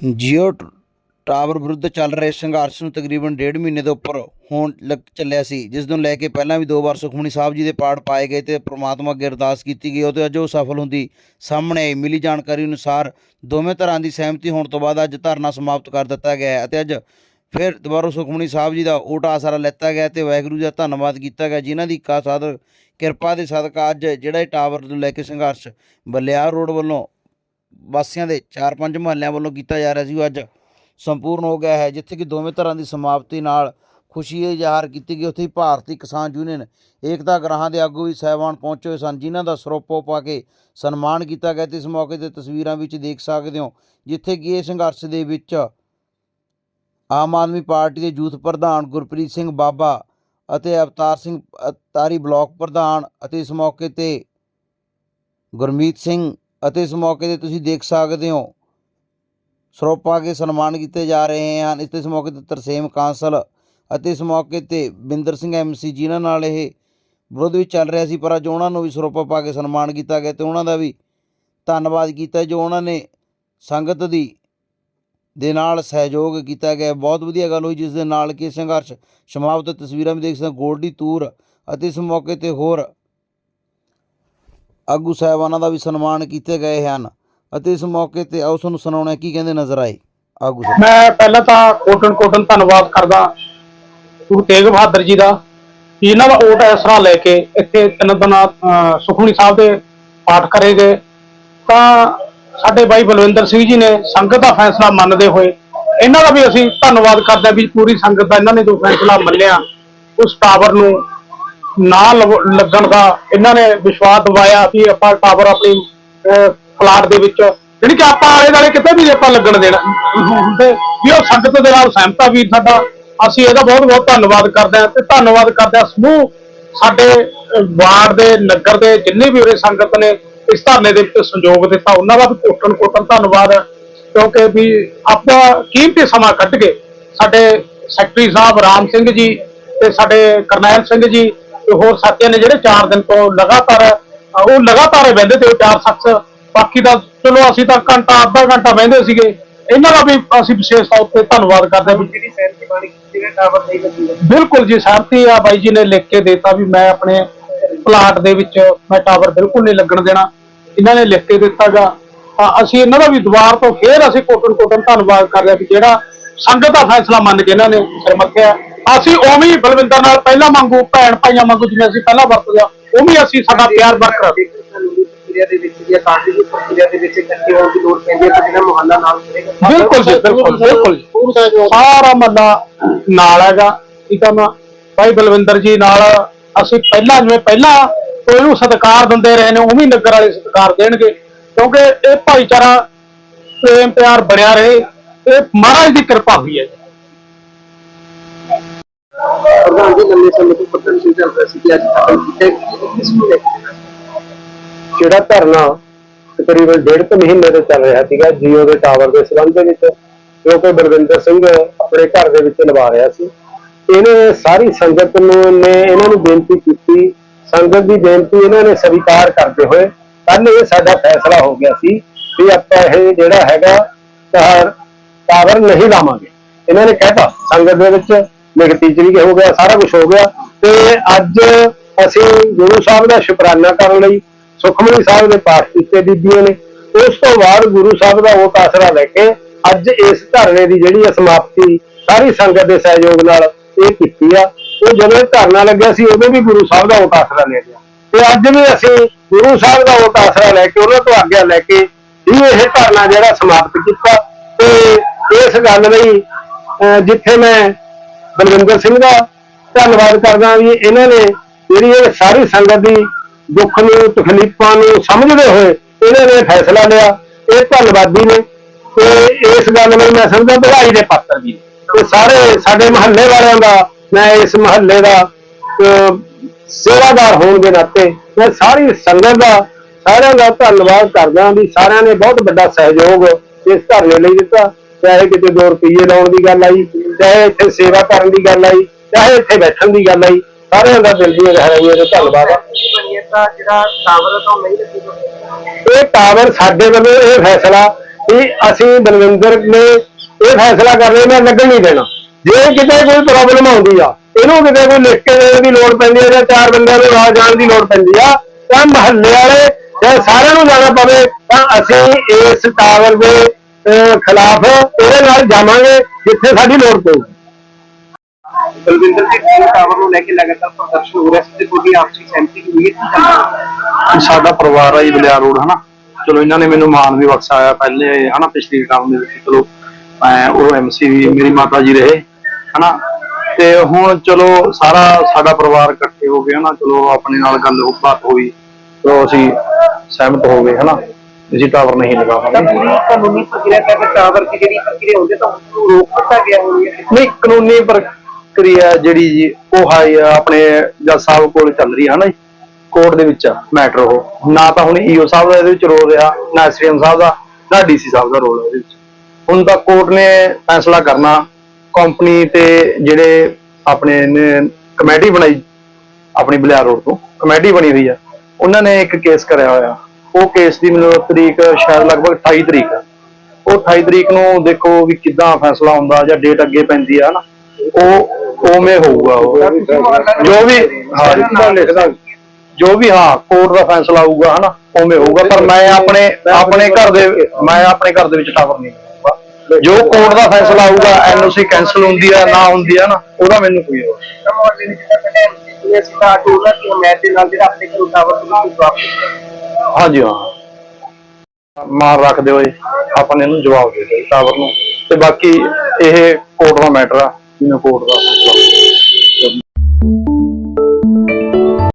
JIO ਟ- tower ਵਿਰੁੱਧ ਚੱਲ ਰਹੇ ਸੰਘਰਸ਼ ਨੂੰ ਤਕਰੀਬਨ ਡੇਢ ਮਹੀਨੇ ਦੇ ਉੱਪਰ ਹੋਣ ਲੱਗ ਚੱਲਿਆ ਸੀ, ਜਿਸ ਨੂੰ ਲੈ ਕੇ ਪਹਿਲਾਂ ਵੀ ਦੋ ਵਾਰ ਸੁਖਮਣੀ ਸਾਹਿਬ ਜੀ ਦੇ ਪਾੜ ਪਾਏ ਗਏ ਤੇ ਪ੍ਰਮਾਤਮਾ ਅੱਗੇ ਅਰਦਾਸ ਕੀਤੀ ਗਈ। ਉਹ ਤੇ ਅੱਜ ਉਹ ਸਫਲ ਹੁੰਦੀ ਸਾਹਮਣੇ ਆਈ। ਮਿਲੀ ਜਾਣਕਾਰੀ ਅਨੁਸਾਰ ਦੋਵੇਂ ਧਿਰਾਂ ਦੀ ਸਹਿਮਤੀ ਹੋਣ ਤੋਂ ਬਾਅਦ ਅੱਜ ਧਰਨਾ ਸਮਾਪਤ ਕਰ ਦਿੱਤਾ ਗਿਆ ਹੈ ਅਤੇ ਅੱਜ ਫਿਰ ਦੁਬਾਰਾ ਸੁਖਮਣੀ ਸਾਹਿਬ ਜੀ ਦਾ ਓਟ ਆਸਰਾ ਲੈਤਾ ਗਿਆ ਤੇ ਵਾਹਿਗੁਰੂ ਦਾ ਧੰਨਵਾਦ ਕੀਤਾ ਗਿਆ, ਜਿਨ੍ਹਾਂ ਦੀ ਕਾ ਸਾਧ ਕਿਰਪਾ ਦੇ ਸਦਕਾ ਅੱਜ ਜਿਹੜਾ ਇਹ ਟਾਵਰ ਨੂੰ ਲੈ ਕੇ ਸੰਘਰਸ਼ ਬਲਿਆਰ ਰੋਡ ਵੱਲੋਂ ਵਾਸੀਆਂ ਦੇ 4-5 ਮੁਹੱਲਿਆਂ ਵੱਲੋਂ ਕੀਤਾ ਜਾ ਰਿਹਾ ਸੀ। ਉਹ ਅੱਜ ਸੰਪੂਰਨ ਹੋ ਗਿਆ ਹੈ, ਜਿੱਥੇ ਕਿ ਦੋਵੇਂ ਤਰ੍ਹਾਂ ਦੀ ਸਮਾਪਤੀ ਨਾਲ ਖੁਸ਼ੀ ਇਹ ਜ਼ਾਹਰ ਕੀਤੀ ਗਈ। ਉੱਥੇ ਹੀ ਭਾਰਤੀ ਕਿਸਾਨ ਯੂਨੀਅਨ ਏਕਤਾ ਗ੍ਰਾਹਾਂ ਦੇ ਆਗੂ ਵੀ ਸਹਿਬਾਨ ਪਹੁੰਚੇ ਹੋਏ ਸਨ, ਜਿਨ੍ਹਾਂ ਦਾ ਸਰੋਪੋ ਪਾ ਕੇ ਸਨਮਾਨ ਕੀਤਾ ਗਿਆ। ਤੇ ਇਸ ਮੌਕੇ ਤੇ ਤਸਵੀਰਾਂ ਵਿੱਚ ਦੇਖ ਸਕਦੇ ਹੋ, ਜਿੱਥੇ ਕਿ ਇਹ ਸੰਘਰਸ਼ ਦੇ ਵਿੱਚ ਆਮ ਆਦਮੀ ਪਾਰਟੀ ਦੇ ਯੂਥ ਪ੍ਰਧਾਨ ਗੁਰਪ੍ਰੀਤ ਸਿੰਘ ਬਾਬਾ ਅਤੇ ਅਵਤਾਰ ਸਿੰਘ ਤਾਰੀ ਬਲਾਕ ਪ੍ਰਧਾਨ ਅਤੇ ਇਸ ਮੌਕੇ ਤੇ ਗੁਰਮੀਤ ਸਿੰਘ ਅਤੇ ਇਸ ਮੌਕੇ ਤੇ ਤੁਸੀਂ ਦੇਖ ਸਕਦੇ ਹੋ, ਸਰੋਪਾ ਕੇ ਸਨਮਾਨ ਕੀਤੇ ਜਾ ਰਹੇ ਹਨ ਇਸ ਇਸ ਮੌਕੇ ਤੇ ਤਰਸੇਮ ਕਾਂਸਲ ਅਤੇ ਇਸ ਮੌਕੇ ਤੇ ਬਿੰਦਰ ਸਿੰਘ ਐਮਸੀ ਜਿਨ੍ਹਾਂ ਨਾਲ ਇਹ ਵਿਰੋਧ ਵੀ ਚੱਲ ਰਿਹਾ ਸੀ, ਪਰ ਅੱਜ ਉਹਨਾਂ ਨੂੰ ਵੀ ਸਰੋਪਾ ਪਾ ਕੇ ਸਨਮਾਨ ਕੀਤਾ ਗਿਆ ਤੇ ਉਹਨਾਂ ਦਾ ਵੀ ਧੰਨਵਾਦ ਕੀਤਾ ਜੋ ਉਹਨਾਂ ਨੇ ਸੰਗਤ ਦੀ, ਦੇ ਨਾਲ ਸਹਿਯੋਗ ਕੀਤਾ ਗਿਆ ਬਹੁਤ ਵਧੀਆ ਗੱਲ ਹੋਈ, ਜਿਸ ਦੇ ਨਾਲ ਕਿ ਸੰਘਰਸ਼ ਸਮਾਪਤ ਤਸਵੀਰਾਂ ਵੀ ਦੇਖ ਸਕਦੇ ਹੋ। ਗੋਲਡੀ ਤੂਰ ਅਤੇ ਇਸ ਮੌਕੇ ਤੇ ਹੋਰ ਆਗੂ ਸਾਹਿਬਾਨਾਂ ਦਾ ਵੀ ਸਨਮਾਨ ਕੀਤੇ ਗਏ ਹਨ ਅਤੇ ਇਸ ਮੌਕੇ ਤੇ ਆਓ ਤੁਹਾਨੂੰ ਸੁਣਾਉਣਾ ਕੀ ਕਹਿੰਦੇ ਨਜ਼ਰ ਆਏ? ਆਗੂ ਸਾਹਿਬ। ਮੈਂ ਪਹਿਲਾਂ ਤਾਂ ਕੋਟਨ ਕੋਟਨ ਧੰਨਵਾਦ ਕਰਦਾ ਗੁਰੂ ਤੇਗ ਬਹਾਦਰ ਜੀ ਦਾ ਕਿ ਇਹਨਾਂ ਦਾ ਓਟ ਐਸਰਾ ਲੈ ਕੇ ਇੱਥੇ ਤਿੰਨ ਦਿਨਾਂ ਅਹ, ਸਾਹਿਬ ਦੇ ਪਾਠ ਕਰੇ ਗਏ। ਤਾਂ ਸਾਡੇ ਬਾਈ ਬਲਵਿੰਦਰ ਸਿੰਘ ਜੀ ਨੇ ਸੰਗਤ ਦਾ ਫੈਸਲਾ ਮੰਨਦੇ ਹੋਏ ਇਹਨਾਂ ਦਾ ਵੀ ਅਸੀਂ ਧੰਨਵਾਦ ਕਰਦੇ ਹਾਂ ਵੀ ਪੂਰੀ ਸੰਗਤ ਦਾ ਇਹਨਾਂ ਨੇ ਜੋ ਫੈਸਲਾ ਮੰਨਿਆ ਉਸ ਟਾਵਰ ਨੂੰ ਨਾ ਲਵ- ਲੱਗਣ ਦਾ ਇਹਨਾਂ ਨੇ ਵਿਸ਼ਵਾਸ ਦਿਵਾਇਆ ਕਿ ਆਪਾਂ ਟਾਵਰ ਆਪਣੀ ਪਲਾਟ ਦੇ ਵਿੱਚ ਜਿਹੜੀ ਕਿ ਆਪਾਂ ਆਲੇ ਦੁਆਲੇ ਕਿਤੇ ਵੀ ਆਪਾਂ ਲੱਗਣ ਦੇਣਾ ਹੁੰਦੇ ਵੀ ਉਹ ਸੰਗਤ ਦੇ ਨਾਲ ਸਹਿਮਤਾ ਵੀਰ ਸਾਡਾ, ਅਸੀਂ ਇਹਦਾ ਬਹੁਤ ਬਹੁਤ ਧੰਨਵਾਦ ਕਰਦੇ ਹਾਂ ਤੇ ਧੰਨਵਾਦ ਕਰਦੇ ਹਾਂ ਸਮੂਹ ਸਾਡੇ ਵਾਰਡ ਦੇ, ਨਗਰ ਦੇ ਜਿੰਨੇ ਵੀ ਉਰੇ ਸੰਗਤ ਨੇ, ਇਸ ਧਰਨੇ ਦੇ ਵਿੱਚ ਸੰਯੋਗ ਦਿੱਤਾ, ਉਹਨਾਂ ਦਾ ਵੀ ਕੋਟਨ ਕੋਟਨ ਧੰਨਵਾਦ, ਕਿਉਂਕਿ ਵੀ ਆਪਾਂ ਕੀਮਤੀ ਸਮਾਂ ਕੱਢ ਕੇ ਸਾਡੇ ਸੈਕਟਰੀ ਸਾਹਿਬ ਰਾਮ ਸਿੰਘ ਜੀ ਤੇ ਸਾਡੇ ਕਰਨੈਲ ਸਿੰਘ ਜੀ ਤੇ ਹੋਰ ਸਾਥੀਆਂ ਨੇ ਜਿਹੜੇ 4 ਦਿਨ ਤੋਂ ਲਗਾਤਾਰ ਉਹ ਲਗਾਤਾਰ ਹੀ ਬਹਿੰਦੇ ਤੇ ਉਹ ਚਾਰ ਸ਼ਖਸ ਬਾਕੀ ਤਾਂ ਚਲੋ ਅਸੀਂ ਤਾਂ ਘੰਟਾ ਅੱਧਾ ਘੰਟਾ ਬਹਿੰਦੇ ਸੀਗੇ। ਇਹਨਾਂ ਦਾ ਵੀ ਅਸੀਂ ਵਿਸ਼ੇਸ਼ ਤੌਰ ਤੇ ਧੰਨਵਾਦ ਕਰਦੇ ਹਾਂ ਵੀ ਜਿਹੜੀ ਸਹਿਮਤੀ ਬਣੀ ਕੀਤੀ ਹੈ ਟਾਵਰ ਨਹੀਂ ਲੱਗੀ ਬਿਲਕੁਲ ਜੀ ਸਹਿਮਤੀ ਆ ਬਾਈ ਜੀ ਨੇ ਲਿਖ ਕੇ ਦਿੱਤਾ ਵੀ ਮੈਂ ਆਪਣੇ ਪਲਾਟ ਦੇ ਵਿੱਚ ਮੈਂ ਟਾਵਰ ਬਿਲਕੁਲ ਨਹੀਂ ਲੱਗਣ ਦੇਣਾ। ਇਹਨਾਂ ਨੇ ਲਿਖ ਕੇ ਦਿੱਤਾਗਾ। ਤਾਂ ਅਸੀਂ ਇਹਨਾਂ ਦਾ ਵੀ ਦੁਬਾਰ ਤੋਂ ਫੇਰ ਅਸੀਂ ਕੋਟਨ ਕੋਟਨ ਧੰਨਵਾਦ ਕਰਦੇ ਹਾਂ ਵੀ ਜਿਹੜਾ ਸੰਗਤ ਦਾ ਫੈਸਲਾ ਮੰਨ ਕੇ ਇਹਨਾਂ ਨੇ ਸਿਰ ਮੱਥਿਆ। ਅਸੀਂ ਉਵੇਂ ਹੀ ਬਲਵਿੰਦਰ ਨਾਲ ਪਹਿਲਾਂ ਮੰਗੂ ਭੈਣ ਭਾਈਆਂ ਮੰਗੂ ਜਿਵੇਂ ਅਸੀਂ ਪਹਿਲਾਂ ਵਰਤਦੇ ਆ ਉਵੇਂ ਹੀ ਅਸੀਂ ਸਾਡਾ ਪਿਆਰ ਬਰਕਰਾਰ ਪ੍ਰਕਿਰਿਆ ਦੇ ਵਿੱਚ ਜਾਂ ਕਾਨੂੰਨੀ ਪ੍ਰਕਿਰਿਆ ਦੇ ਵਿੱਚ ਇਕੱਠੇ ਹੋਣ ਦੀ ਲੋੜ ਪੈਂਦੀ ਹੈ। ਤਾਂ ਜਿਹੜਾ ਮੁਹੱਲਾ ਨਾਲ ਕਰੇਗਾ ਬਿਲਕੁਲ ਜੀ, ਬਿਲਕੁਲ ਬਿਲਕੁਲ ਸਾਰਾ ਮਹੱਲਾ ਨਾਲ ਹੈਗਾ, ਠੀਕ ਆ ਨਾ ਭਾਈ ਬਲਵਿੰਦਰ ਜੀ ਨਾਲ ਅਸੀਂ ਪਹਿਲਾਂ ਜਿਵੇਂ ਪਹਿਲਾਂ ਕੋਈ ਨੂੰ ਸਤਿਕਾਰ ਦਿੰਦੇ ਰਹੇ ਨੇ, ਉਵੇਂ ਹੀ ਨਗਰ ਵਾਲੇ ਸਤਿਕਾਰ ਦੇਣਗੇ। ਕਿਉਂਕਿ ਇਹ ਭਾਈਚਾਰਾ ਪ੍ਰੇਮ ਪਿਆਰ ਬਣਿਆ ਰਹੇ। ਇਹ ਮਹਾਰਾਜ ਦੀ ਕਿਰਪਾ ਹੋਈ ਹੈ। ਪ੍ਰਧਾਨ ਜੀ ਲੰਮੇ ਸਮੇਂ ਤੋਂ ਪਤਨ ਚੱਲ ਰਿਹਾ ਸੀ ਕਿ ਅੱਜ ਖਤਮ ਕੀਤਾ ਕਿ ਕਿਸ ਨੂੰ ਲੈ ਕੇ ਜਿਹੜਾ ਧਰਨਾ ਤਕਰੀਬਨ ਡੇਢ ਕੁ ਮਹੀਨੇ ਤੋਂ ਚੱਲ ਰਿਹਾ ਸੀਗਾ, ਜੀਓ ਦੇ ਟਾਵਰ ਦੇ ਸੰਬੰਧ ਦੇ ਵਿੱਚ, ਜੋ ਕਿ ਬਲਵਿੰਦਰ ਸਿੰਘ ਆਪਣੇ ਘਰ ਦੇ ਵਿੱਚ ਲਵਾ ਰਿਹਾ ਸੀ। ਇਹਨੇ ਸਾਰੀ ਸੰਗਤ ਨੂੰ ਨੇ ਇਹਨਾਂ ਨੂੰ ਬੇਨਤੀ ਕੀਤੀ। ਸੰਗਤ ਦੀ ਬੇਨਤੀ ਇਹਨਾਂ ਨੇ ਸਵੀਕਾਰ ਕਰਦੇ ਹੋਏ ਕੱਲ ਇਹ ਸਾਡਾ ਫੈਸਲਾ ਹੋ ਗਿਆ ਸੀ ਵੀ ਆਪਾਂ ਇਹ ਜਿਹੜਾ ਹੈਗਾ ਟਾਵਰ ਟਾਵਰ ਨਹੀਂ ਲਾਵਾਂਗੇ। ਇਹਨਾਂ ਨੇ ਕਹਿਤਾ, ਸੰਗਤ ਦੇ ਵਿੱਚ ਲਿਖਤੀ ਚ ਵੀ ਹੋ ਗਿਆ, ਸਾਰਾ ਕੁਝ ਹੋ ਗਿਆ। ਤੇ ਅੱਜ ਅਸੀਂ ਗੁਰੂ ਸਾਹਿਬ ਦਾ ਸ਼ੁਕਰਾਨਾ ਕਰਨ ਲਈ ਸੁਖਮਨੀ ਸਾਹਿਬ ਦੇ ਪਾਠ ਕੀਤੇ ਬੀਬੀਆਂ ਨੇ। ਉਸ ਤੋਂ ਬਾਅਦ ਗੁਰੂ ਸਾਹਿਬ ਦਾ ਉਹ ਆਸਰਾ ਲੈ ਕੇ ਅੱਜ ਇਸ ਧਰਨੇ ਦੀ ਜਿਹੜੀ ਹੈ ਸਮਾਪਤੀ, ਸਾਰੀ ਸੰਗਤ ਦੇ ਸਹਿਯੋਗ ਨਾਲ ਇਹ ਕੀਤੀ ਆ। ਉਹ ਜਦੋਂ ਧਰਨਾ ਲੱਗਿਆ ਸੀ, ਉਦੋਂ ਵੀ ਗੁਰੂ ਸਾਹਿਬ ਦਾ ਉਹ ਆਸਰਾ ਲਿਆ ਗਿਆ। ਤੇ ਅੱਜ ਵੀ ਅਸੀਂ ਗੁਰੂ ਸਾਹਿਬ ਦਾ ਉਹ ਆਸਰਾ ਲੈ ਕੇ, ਉਹਨਾਂ ਤੋਂ ਆਗਿਆ ਲੈ ਕੇ ਵੀ ਇਹ ਧਰਨਾ ਜਿਹੜਾ ਸਮਾਪਤ ਕੀਤਾ। ਤੇ ਇਸ ਗੱਲ ਲਈ ਜਿੱਥੇ ਮੈਂ ਬਲਵਿੰਦਰ ਸਿੰਘ ਦਾ ਧੰਨਵਾਦ ਕਰਦਾ ਵੀ ਇਹਨਾਂ ਨੇ ਜਿਹੜੀ ਇਹ ਸਾਰੀ ਸੰਗਤ ਦੀ ਦੁੱਖ ਨੂੰ, ਤਕਲੀਫਾਂ ਨੂੰ ਸਮਝਦੇ ਹੋਏ ਇਹਨਾਂ ਨੇ ਫੈਸਲਾ ਲਿਆ। ਇਹ ਧੰਨਵਾਦੀ ਨੇ ਤੇ ਇਸ ਗੱਲ ਲਈ ਮੈਂ ਸਮਝਦਾ ਵਧਾਈ ਦੇ ਪਾਤਰ ਵੀ ਤੇ ਸਾਰੇ ਸਾਡੇ ਮਹੱਲੇ ਵਾਲਿਆਂ ਦਾ, ਮੈਂ ਇਸ ਮਹੱਲੇ ਦਾ ਸੇਵਾਦਾਰ ਹੋਣ ਦੇ ਨਾਤੇ ਮੈਂ ਸਾਰੀ ਸੰਗਤ ਦਾ ਸਾਰਿਆਂ ਦਾ ਧੰਨਵਾਦ ਕਰਦਾ ਵੀ ਸਾਰਿਆਂ ਨੇ ਬਹੁਤ ਵੱਡਾ ਸਹਿਯੋਗ ਇਸ ਧਰਨੇ ਲਈ ਦਿੱਤਾ। ਚਾਹੇ ਕਿਤੇ ਦੋ ਰੁਪਏ ਲਾਉਣ ਦੀ ਗੱਲ ਆਈ, ਚਾਹੇ ਇੱਥੇ ਸੇਵਾ ਕਰਨ ਦੀ ਗੱਲ ਆਈ, ਚਾਹੇ ਇੱਥੇ ਬੈਠਣ ਦੀ ਗੱਲ ਆਈ, ਸਾਰਿਆਂ ਦਾ ਦਿਲ ਦੀਆਂ ਗਹਿਰਾਈਆਂ ਤੋਂ ਧੰਨਵਾਦ ਆ। ਜਿਹੜਾ ਟਾਵਰ ਹੈ ਨਹੀਂ ਲੱਗੇਗਾ ਇਹ ਟਾਵਰ ਸਾਡੇ ਵੱਲੋਂ ਇਹ ਫੈਸਲਾ ਕਿ ਅਸੀਂ ਬਲਵਿੰਦਰ ਨੇ ਇਹ ਫੈਸਲਾ ਕਰ ਲਿਆ, ਮੈਂ ਲੱਗਣ ਨਹੀਂ ਦੇਣਾ। ਜੇ ਕਿਤੇ ਕੋਈ ਪ੍ਰੋਬਲਮ ਆਉਂਦੀ ਆ, ਇਹਨੂੰ ਕਿਤੇ ਕੋਈ ਲਿਖ ਕੇ ਦੇਣ ਦੀ ਲੋੜ ਪੈਂਦੀ ਹੈ ਜਾਂ ਚਾਰ ਬੰਦਿਆਂ ਨੂੰ ਰਾਹ ਜਾਣ ਦੀ ਲੋੜ ਪੈਂਦੀ ਆ ਤਾਂ ਮਹੱਲੇ ਵਾਲੇ ਜਾਂ ਸਾਰਿਆਂ ਨੂੰ ਜਾਣਾ ਪਵੇ, ਤਾਂ ਅਸੀਂ ਇਸ ਟਾਵਰ ਦੇ ਖਿਲਾਫ ਇਹਦੇ ਨਾਲ ਜਾਵਾਂਗੇ ਜਿੱਥੇ ਸਾਡੀ ਲੋੜ ਪਊਗੀ ਬਲਵਿੰਦਰ ਜੀ ਟਾਵਰ ਨੂੰ ਲੈ ਕੇ ਲਗਾਤਾਰ ਪ੍ਰਦਰਸ਼ਨ ਹੋ ਰਿਹਾ ਸੀ ਤੇ ਤੁਹਾਡੀ ਆਪਸੀ ਸਹਿਮਤੀ ਹੋਈ ਹੈ ਕੀ ਕਰਨਾ ਸਾਡਾ ਪਰਿਵਾਰ ਆ ਜੀ ਬਲਿਆਰ ਰੋਡ ਹਨਾ। ਚਲੋ ਇਹਨਾਂ ਨੇ ਮੈਨੂੰ ਮਾਨ ਵੀ ਬਖਸ਼ਾਇਆ ਪਹਿਲੇ ਹਨਾ ਪਿਛਲੀ ਟਰਮ ਦੇ ਵਿੱਚ। ਚਲੋ ਮੈਂ ਉਹ ਐਮਸੀ ਵੀ ਮੇਰੀ ਮਾਤਾ ਜੀ ਰਹੇ ਹਨਾ। ਤੇ ਹੁਣ ਚਲੋ ਸਾਰਾ ਸਾਡਾ ਪਰਿਵਾਰ ਇਕੱਠੇ ਹੋ ਗਏ ਹਨਾ। ਚਲੋ ਆਪਣੇ ਨਾਲ ਗੱਲ ਹੋ ਬਾਤ ਹੋਈ। ਚਲੋ ਅਸੀਂ ਸਹਿਮਤ ਹੋ ਗਏ ਹਨਾ। ਅਸੀਂ ਟਾਵਰ ਨਹੀਂ ਲਗਾਵਾਂਗੇ ਪੂਰੀ ਕਾਨੂੰਨੀ ਪ੍ਰਕਿਰਿਆ ਤਹਿਤ ਟਾਵਰ ਦੀ ਜਿਹੜੀ ਪ੍ਰਕਿਰਿਆ ਹੁੰਦੀ ਹੈ ਤਾਂ ਉਸ ਨੂੰ ਰੋਕ ਦਿੱਤਾ ਗਿਆ ਹੋਣੀ ਹੈ ਨਹੀਂ ਕਾਨੂੰਨੀ ਪ੍ਰਕਿਰਿਆ ਜਿਹੜੀ ਜੀ ਉਹ ਹਾਈ ਆਪਣੇ ਜੱਜ ਸਾਹਿਬ ਕੋਲ ਚੱਲ ਰਹੀ ਹੈ ਹਨਾ ਜੀ ਕੋਰਟ ਦੇ ਵਿੱਚ ਮੈਟਰ ਉਹ। ਨਾ ਤਾਂ ਹੁਣ ਈਓ ਸਾਹਿਬ ਦਾ ਇਹਦੇ ਵਿੱਚ ਰੋਲ ਰਿਹਾ ਨਾ ਐਸਡੀਐਮ ਸਾਹਿਬ ਦਾ ਨਾ ਡੀਸੀ ਸਾਹਿਬ ਦਾ ਰੋਲ ਹੈ ਇਹਦੇ ਵਿੱਚ। ਹੁਣ ਤਾਂ ਕੋਰਟ ਨੇ ਫੈਸਲਾ ਕਰਨਾ ਕੰਪਨੀ ਤੇ ਜਿਹੜੇ ਆਪਣੇ ਨੇ ਕਮੇਟੀ ਬਣਾਈ ਆਪਣੀ ਬਲਿਆਰ ਰੋਡ ਤੋਂ ਕਮੇਟੀ ਬਣੀ ਹੋਈ ਆ। ਉਹਨਾਂ ਨੇ ਇੱਕ ਕੇਸ ਕਰਿਆ ਹੋਇਆ। ਉਹ ਕੇਸ ਦੀ ਮੈਨੂੰ ਤਰੀਕ ਸ਼ਾਇਦ ਲਗਭਗ 28 ਤਰੀਕ ਉਹ 28 ਤਰੀਕ ਨੂੰ ਦੇਖੋ ਵੀ ਕਿੱਦਾਂ ਫੈਸਲਾ ਹੁੰਦਾ ਜਾਂ ਡੇਟ ਅੱਗੇ ਪੈਂਦੀ ਆ ਨਾ। ਉਹ ਉਵੇਂ ਹੋਊਗਾ ਉਹ। ਜੋ ਵੀ, ਹਾਂ। ਲਿਖਦਾ ਜੋ ਵੀ, ਹਾਂ ਕੋਰਟ ਦਾ ਫੈਸਲਾ ਆਊਗਾ, ਹਨਾ, ਉਵੇਂ ਹੋਊਗਾ। ਪਰ ਮੈਂ ਆਪਣੇ ਆਪਣੇ ਘਰ ਦੇ, ਮੈਂ ਆਪਣੇ ਘਰ ਦੇ ਵਿੱਚ ਟਾਵਰ ਨਹੀਂ ਜੋ ਕੋਰਟ ਦਾ ਫੈਸਲਾ ਆਊਗਾ ਐਨਓਸੀ ਕੈਨਸਲ ਹੁੰਦੀ ਆ, ਨਾ ਹੁੰਦੀ ਆ ਨਾ, ਉਹਦਾ ਮੈਨੂੰ ਕੋਈ ਉਹ ਤਾਂ ਹਾਂਜੀ, ਹਾਂ। ਮਾਰ ਰੱਖਦੇ ਹੋਏ ਆਪਾਂ ਨੇ ਇਹਨੂੰ ਜਵਾਬ ਦੇ ਦਿੱਤਾ ਟਾਵਰ ਨੂੰ। ਤੇ ਬਾਕੀ ਇਹ ਕੋਰਟ ਦਾ ਮੈਟਰ ਆ, ਜਿਵੇਂ ਕੋਰਟ ਦਾ।